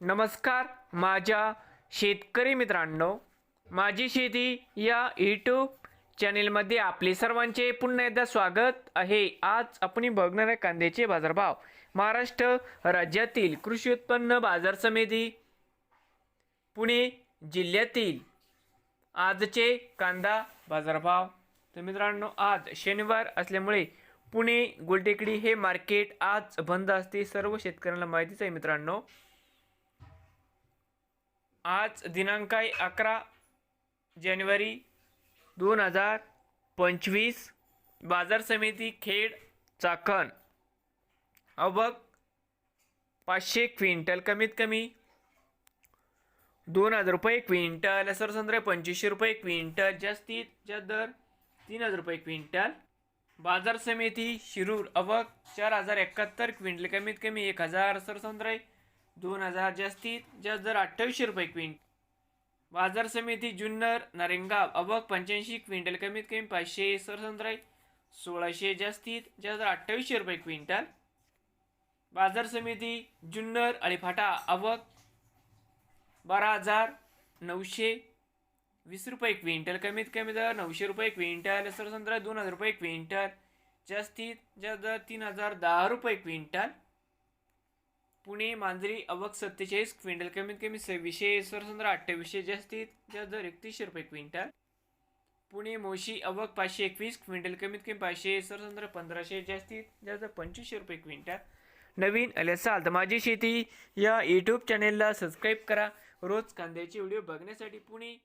नमस्कार माझ्या शेतकरी मित्रांनो माझी शेती या यूट्यूब चॅनेलमध्ये आपले सर्वांचे पुन्हा एकदा स्वागत आहे. आज आपण बघणार आहे कांद्याचे बाजारभाव. महाराष्ट्र राज्यातील कृषी उत्पन्न बाजार समिती पुणे जिल्ह्यातील आजचे कांदा बाजारभाव. तर मित्रांनो आज शनिवार असल्यामुळे पुणे गुलटेकडी हे मार्केट आज बंद असते सर्व शेतकऱ्यांना माहितीच आहे मित्रांनो. आज दिनांक आहे अकरा जानेवारी दोन हजार पंचवीस बाजार समिती खेड चाकण. अबक पाचशे क्विंटल कमीत कमी दोन हजार रुपये क्विंटल सरसंद्रे पंचवीसशे रुपये क्विंटल जास्तीत जास्त दर तीन हजार रुपये क्विंटल. बाजार समिती शिरूर अवक चार हजार एकाहत्तर क्विंटल कमीत कमी एक हजार सरसंद्रे दोन हजार जास्तीत जास्त दर अठ्ठावीसशे रुपये क्विंट बाजार समिती जुन्नर नारेंगाव अबक पंच्याऐंशी क्विंटल कमीत कमी पाचशे सरसंद्रे सोळाशे जास्तीत जास्त दर अठ्ठावीसशे रुपये क्विंटल. बाजार समिती जुन्नर अळीफाटा अवक बारा हजार नऊशे वीस रुपये क्विंटल. कमीत कमी दर नऊशे रुपये क्विंटल सरसंद्रा दोन हजार रुपये क्विंटल. जास्तीत जास्त दर तीन हजार दहा रुपये क्विंटल. पुणे मांजरी अवक सत्तेचाळीस क्विंटल कमीत कमी सव्वीसशे सरसंद्रा अठ्ठावीसशे जास्तीत जास्त दर एकतीसशे रुपये क्विंटल. पुणे मोशी अवक पाचशे एकवीस क्विंटल कमीत कमी पाचशे सरसंद्रा पंधराशे जास्तीत जास्त पंचवीसशे रुपये क्विंटल. नवीन आले असाल तर माझी शेती या यूट्यूब चॅनेलला सबस्क्राईब करा. रोज कांद्याचे व्हिडिओ बघण्यासाठी पुणे.